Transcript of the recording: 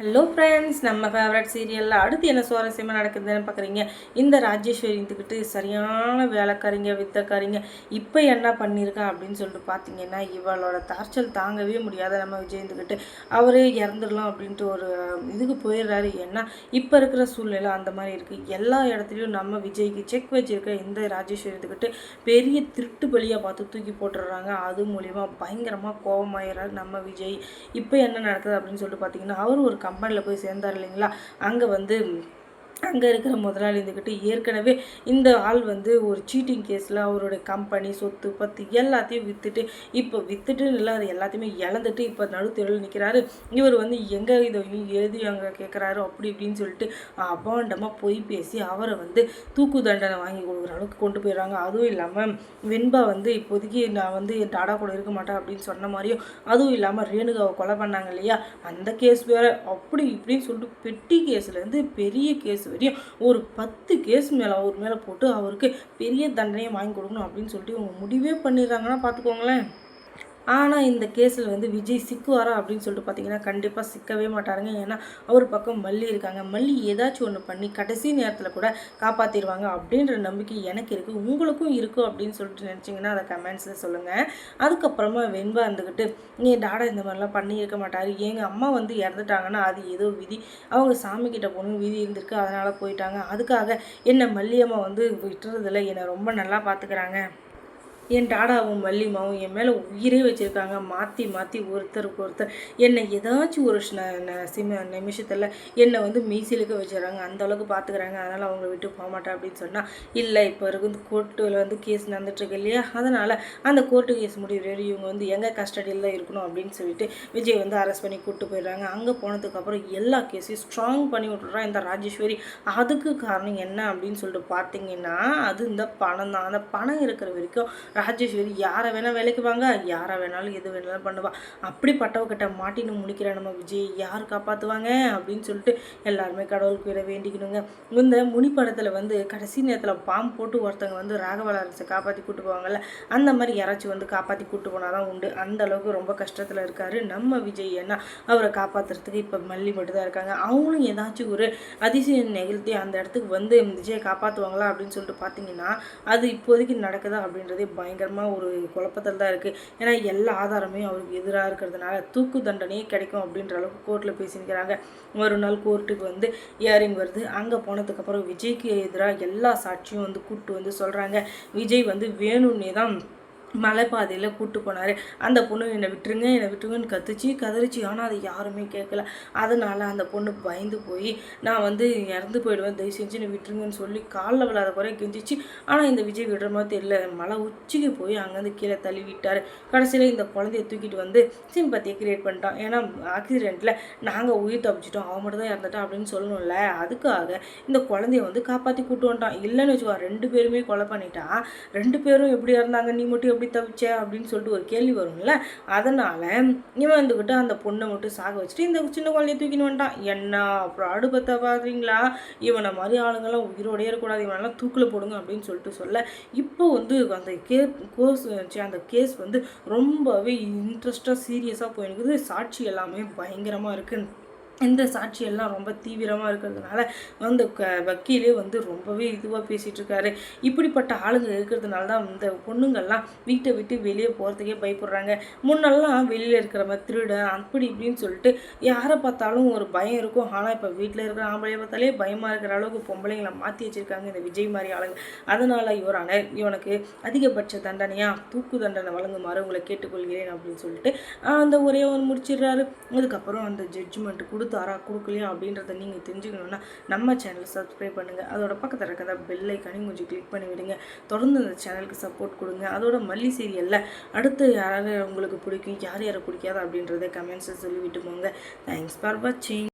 Hello friends நம்ம favourite சீரியலில் அடுத்து என்ன சுவாரஸ்யமாக நடக்குதுன்னு பார்க்குறீங்க இந்த ராஜேஸ்வரி இருந்துக்கிட்டு சரியான வேலைக்காரிங்க வித்தக்காரிங்க. இப்போ என்ன பண்ணியிருக்கான் அப்படின்னு சொல்லிட்டு பார்த்தீங்கன்னா இவளோட தார்ச்சல் தாங்கவே முடியாத நம்ம விஜய் இருந்துக்கிட்டு அவரே இறந்துடலாம் அப்படின்ட்டு ஒரு இதுக்கு போயிடுறாரு. ஏன்னா இப்போ இருக்கிற சூழ்நிலை அந்த மாதிரி இருக்குது எல்லா இடத்துலையும் நம்ம விஜய்க்கு செக் வச்சிருக்க இந்த ராஜேஸ்வரி இருந்துக்கிட்டு பெரிய திருட்டு பலியாக பார்த்து தூக்கி போட்டுடுறாங்க. அது மூலிமா பயங்கரமாக கோபமாயிடுறாரு நம்ம விஜய். இப்போ என்ன நடக்குது அப்படின்னு சொல்லிட்டு பார்த்தீங்கன்னா அவர் ஒரு கம்பெனியில் போய் சேர்ந்தார் இல்லைங்களா? அங்கே வந்து அங்கே இருக்கிற முதலாளி இருந்துக்கிட்டு ஏற்கனவே இந்த ஆள் வந்து ஒரு சீட்டிங் கேஸில் அவருடைய கம்பெனி சொத்து பத்து எல்லாத்தையும் விற்றுட்டு இப்போ விற்றுட்டு இல்லை அது எல்லாத்தையுமே இழந்துட்டு இப்போ நடுத்தெருவில் நிற்கிறாரு இவர் வந்து எங்கே இதை எழுதி அங்கே கேட்குறாரு அப்படி இப்படின்னு சொல்லிட்டு அபாண்டமாக பொய் பேசி அவரை வந்து தூக்கு தண்டனை வாங்கி கொடுக்குற அளவுக்கு கொண்டு போயிடுறாங்க. அதுவும் இல்லாமல் வெண்பா வந்து இப்போதைக்கு நான் வந்து என் டாடா கூட இருக்க மாட்டேன் அப்படின்னு சொன்ன மாதிரியும் அதுவும் இல்லாமல் ரேணுகாவை கொலை பண்ணாங்க இல்லையா? அந்த கேஸ் வேறு. அப்படி இப்படின்னு சொல்லிட்டு பெட்டி கேஸ்லேருந்து பெரிய கேஸ் வரையும் ஒரு பத்து கேஸ் மேலே அவர் மேலே போட்டு அவருக்கு பெரிய தண்டனையை வாங்கி கொடுக்கணும் அப்படின்னு சொல்லிட்டு இவங்க முடிவே பண்ணிடுறாங்கன்னா பார்த்துக்கோங்களேன். ஆனால் இந்த கேஸில் வந்து விஜய் சிக்குவாரா அப்படின்னு சொல்லிட்டு பார்த்தீங்கன்னா கண்டிப்பாக சிக்கவே மாட்டாருங்க. ஏன்னா அவர் பக்கம் மல்லி இருக்காங்க. மல்லி ஏதாச்சும் ஒன்று பண்ணி கடைசி நேரத்தில் கூட காப்பாற்றிடுவாங்க அப்படின்ற நம்பிக்கை எனக்கு இருக்குது உங்களுக்கும் இருக்கும் அப்படின்னு சொல்லிட்டு நினச்சிங்கன்னா அதை கமெண்ட்ஸில் சொல்லுங்கள் அதுக்கப்புறமா வெண்பா இருந்துக்கிட்டு நீ டாடா இந்த மாதிரிலாம் பண்ணியிருக்க மாட்டார். எங்கள் அம்மா வந்து இறந்துட்டாங்கன்னா அது ஏதோ விதி. அவங்க சாமி கிட்ட போகணும் விதி இருந்திருக்கு. அதனால் போயிட்டாங்க. அதுக்காக என்னை மல்லியம்மா வந்து விட்டுறதில்ல. என்னை ரொம்ப நல்லா பார்த்துக்கிறாங்க என் டாடாவும் மல்லிமாவும் என் மேலே உயிரே வச்சுருக்காங்க. மாற்றி மாற்றி ஒருத்தருக்கு ஒருத்தர். என்னை ஏதாச்சும் ஒரு சிம நிமிஷத்தில் என்னை வந்து மீசிலுக்கு வச்சுறாங்க அந்தளவுக்கு பார்த்துக்கிறாங்க அதனால் அவங்க விட்டு போக மாட்டேன் அப்படின்னு சொன்னால் இல்லை இப்போ இருக்குது கோர்ட்டில் வந்து கேஸ் நடந்துட்டுருக்கு இல்லையா? அதனால் அந்த கோர்ட்டு கேஸ் முடிவு இவங்க வந்து எங்கள் கஸ்டடியில் தான் இருக்கணும் அப்படின்னு சொல்லிட்டு விஜய் வந்து அரெஸ்ட் பண்ணி கூப்பிட்டு போயிடுறாங்க. அங்கே போனதுக்கப்புறம் எல்லா கேஸையும் ஸ்ட்ராங் பண்ணி விட்டுறான் இந்த ராஜேஸ்வரி. அதுக்கு காரணம் என்ன அப்படின்னு சொல்லிட்டு பார்த்தீங்கன்னா அது இந்த பணம் தான். அந்த பணம் இருக்கிற வரைக்கும் ராஜேஸ்வரி யாரை வேணால் வேலைக்கு வாங்க யாரை வேணாலும் எது வேணாலும் பண்ணுவா. அப்படிப்பட்டவகிட்ட மாட்டின்னு முடிக்கிற நம்ம விஜய் யார் காப்பாற்றுவாங்க அப்படின்னு சொல்லிட்டு எல்லாருமே கடவுளுக்கு விட வேண்டிக்கணுங்க. இந்த முனி படத்தில் வந்து கடைசி நேரத்தில் பாம்பு போட்டு ஒருத்தங்க வந்து ராகவலாரசை காப்பாற்றி கூட்டு போவாங்கல்ல அந்த மாதிரி யாராச்சும் வந்து காப்பாற்றி கூட்டு போனால் தான் உண்டு. அந்த அளவுக்கு ரொம்ப கஷ்டத்தில் இருக்கார் நம்ம விஜய் ஏன்னா அவரை காப்பாற்றுறதுக்கு இப்போ மல்லி மட்டும் தான் இருக்காங்க. அவங்களும் ஏதாச்சும் ஒரு அதிசயம் நிகழ்த்தி அந்த இடத்துக்கு வந்து விஜயை காப்பாற்றுவாங்களா அப்படின்னு சொல்லிட்டு பார்த்தீங்கன்னா அது இப்போதைக்கு நடக்குதா அப்படின்றதே பயங்கரமாக ஒரு குழப்பத்தில் தான் இருக்குது ஏன்னா எல்லா ஆதாரமே அவருக்கு எதிராக இருக்கிறதுனால தூக்கு தண்டனையே கிடைக்கும் அப்படின்ற அளவுக்கு கோர்ட்டில் பேசியிருக்கிறாங்க. ஒரு நாள் கோர்ட்டுக்கு வந்து இயரிங் வருது. அங்கே போனதுக்கப்புறம் விஜய்க்கு எதிராக எல்லா சாட்சியும் வந்து கூப்பிட்டு வந்து சொல்கிறாங்க விஜய் வந்து வேணும்னே தான் மலைப்பாதையில் கூப்பிட்டு போனார். அந்த பொண்ணு என்னை விட்டுருங்க என்னை விட்டுருங்கன்னு கத்துச்சு கதறிச்சு. ஆனால் அதை யாருமே கேட்கல அதனால் அந்த பொண்ணு பயந்து போய் நான் வந்து இறந்து போயிடுவேன் தயவு செஞ்சு என்னை விட்டுருங்கன்னு சொல்லி காலில் விழாத குறை கெஞ்சிச்சு. ஆனால் இந்த விஜய் விடுற மாதிரி தெரியல. மலை உச்சிக்கு போய் அங்கேருந்து கீழே தள்ளி விட்டார் கடைசியில் இந்த குழந்தைய தூக்கிட்டு வந்து சிம்பத்தியை கிரியேட் பண்ணிட்டான். ஏன்னா ஆக்சிடெண்ட்டில் நாங்கள் உயிர் தப்பிச்சிட்டோம். அவன் மட்டும் தான் இறந்துட்டான் அப்படின்னு சொல்லணும்ல. அதுக்காக இந்த குழந்தைய வந்து காப்பாற்றி கூட்டு வந்துட்டான். இல்லைன்னு வச்சுக்கோ ரெண்டு பேருமே கொலை பண்ணிட்டான் ரெண்டு பேரும் எப்படி இருந்தாங்க நீ மட்டும் எப்படி தவிச்ச அப்படின்னு சொல்லிட்டு ஒரு கேள்வி வரும்ல அதனால் இவன் வந்துக்கிட்டு அந்த பொண்ணை மட்டும் சாக வச்சுட்டு இந்த சின்ன குழந்தைய தூக்கின்னு வந்துட்டான். என்ன? அப்புறம் அடுப்பத்தை பார்க்குறீங்களா இவனை மாதிரி ஆளுங்கெல்லாம் உயிரோடையே இருக்கக்கூடாது இவனெல்லாம் தூக்கில் போடுங்க அப்படின்னு சொல்லிட்டு சொல்ல. இப்போ வந்து அந்த கே கோர்ஸ் அந்த கேஸ் வந்து ரொம்பவே இன்ட்ரெஸ்டாக சீரியஸாக போயிருக்குது சாட்சி எல்லாமே பயங்கரமாக இருக்குது இந்த சாட்சியெல்லாம் ரொம்ப தீவிரமாக இருக்கிறதுனால வந்து க வக்கீலே வந்து ரொம்பவே இதுவாக பேசிகிட்டு இருக்காரு. இப்படிப்பட்ட ஆளுங்க இருக்கிறதுனால தான் இந்த பொண்ணுங்கள்லாம் வீட்டை விட்டு வெளியே போகிறதுக்கே பயப்படுறாங்க. முன்னெல்லாம் வெளியில் இருக்கிற மாதிரி திருட அப்படி இப்படின்னு சொல்லிட்டு யாரை பார்த்தாலும் ஒரு பயம் இருக்கும். ஆனால் இப்போ வீட்டில் இருக்கிற ஆம்பளையை பார்த்தாலே பயமாக இருக்கிற அளவுக்கு பொம்பளைங்களை மாற்றி வச்சுருக்காங்க இந்த விஜய் மாதிரி ஆளுங்க. அதனால் இவரான இவனுக்கு அதிகபட்ச தண்டனையாக தூக்கு தண்டனை வழங்குமாறு உங்களை கேட்டுக்கொள்கிறேன் அப்படின்னு சொல்லிட்டு அந்த ஒரே ஒன்று முடிச்சிடுறாரு. அதுக்கப்புறம் அந்த ஜட்ஜ்மெண்ட் கொடு கொடுத்தாரா கொடுக்கலையா அப்படின்றத நீங்கள் தெரிஞ்சுக்கணுன்னா நம்ம சேனலை சப்ஸ்கிரைப் பண்ணுங்கள் அதோட பக்கத்தில் இருக்கிற பெல்லை கனி கொஞ்சம் கிளிக் பண்ணி விடுங்க. தொடர்ந்து இந்த சேனலுக்கு சப்போர்ட் கொடுங்க. அதோட மல்லி சீரியலில் அடுத்து யார் உங்களுக்கு பிடிக்கும் யார் யாரை பிடிக்காது அப்படின்றத கமெண்ட்ஸை சொல்லிவிட்டு போங்க. தேங்க்ஸ் ஃபார் வாட்சிங்